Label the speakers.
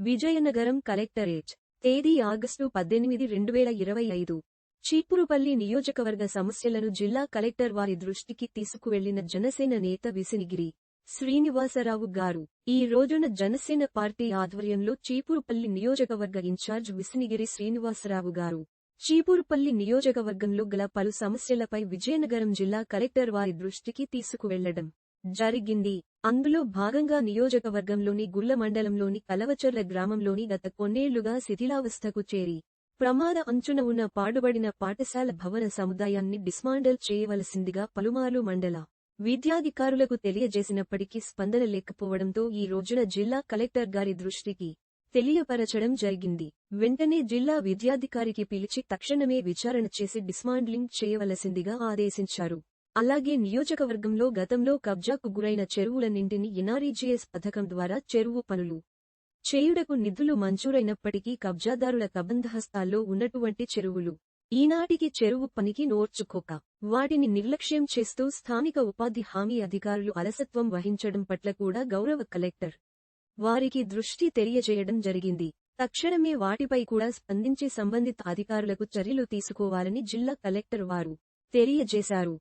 Speaker 1: Vizianagaram collectorate. తేదీ August పద్దెనిమిది రెండు వేల ఇరవై ఐదు. చీపురుపల్లి నియోజకవర్గ సమస్యలను జిల్లా కలెక్టర్ వారి దృష్టికి తీసుకువెళ్ళిన జనసేన నేత విసినిగిరి శ్రీనివాసరావు గారు ఈ రోజున జనసేన పార్టీ ఆధ్వర్యంలో చీపురుపల్లి నియోజకవర్గ ఇన్ఛార్జ్ విసినిగిరి శ్రీనివాసరావు గారు. చీపురుపల్లి నియోజకవర్గంలో గల పలు సమస్యలపై విజయనగరం జిల్లా కలెక్టర్ వారి దృష్టికి తీసుకువెళ్ళడం జరిగింది. అందులో భాగంగా నియోజకవర్గంలోని గుళ్ళ మండలంలోని కలవచర్ల గ్రామంలోని గత కొన్నేళ్ళుగా శిథిలావస్థకు చేరి ప్రమాద అంచున ఉన్న పాడుబడిన పాఠశాల భవన సముదాయాన్ని డిస్మాండల్ చేయవలసిందిగా పలుమార్లు మండల విద్యాధికారులకు తెలియజేసినప్పటికీ స్పందన లేకపోవడంతో ఈ రోజున జిల్లా కలెక్టర్ గారి దృష్టికి తెలియపరచడం జరిగింది. వెంటనే జిల్లా విద్యాధికారికి పిలిచి తక్షణమే విచారణ చేసి డిస్మాండ్లింగ్ చేయవలసిందిగా ఆదేశించారు. అలాగే నియోజకవర్గంలో గతంలో కబ్జాకు గురైన చెరువులన్నింటిని ఎన్ఆర్ఈజీఎస్ పథకం ద్వారా చెరువు పనులు చేయుటకు నిధులు మంజూరైనప్పటికీ కబ్జాదారుల కబంధహస్తాల్లో ఉన్నటువంటి చెరువులు. ఈనాటికి చెరువు పనికి నోర్చుకోక. వాటిని నిర్లక్ష్యం చేస్తూ స్థానిక ఉపాధి హామీ అధికారులు అలసత్వం వహించడం పట్ల కూడా గౌరవ కలెక్టర్ వారికి దృష్టి తెలియజేయడం జరిగింది. తక్షణమే వాటిపై కూడా స్పందించి సంబంధిత అధికారులకు చర్యలు తీసుకోవాలని జిల్లా కలెక్టర్ వారు తెలియజేశారు.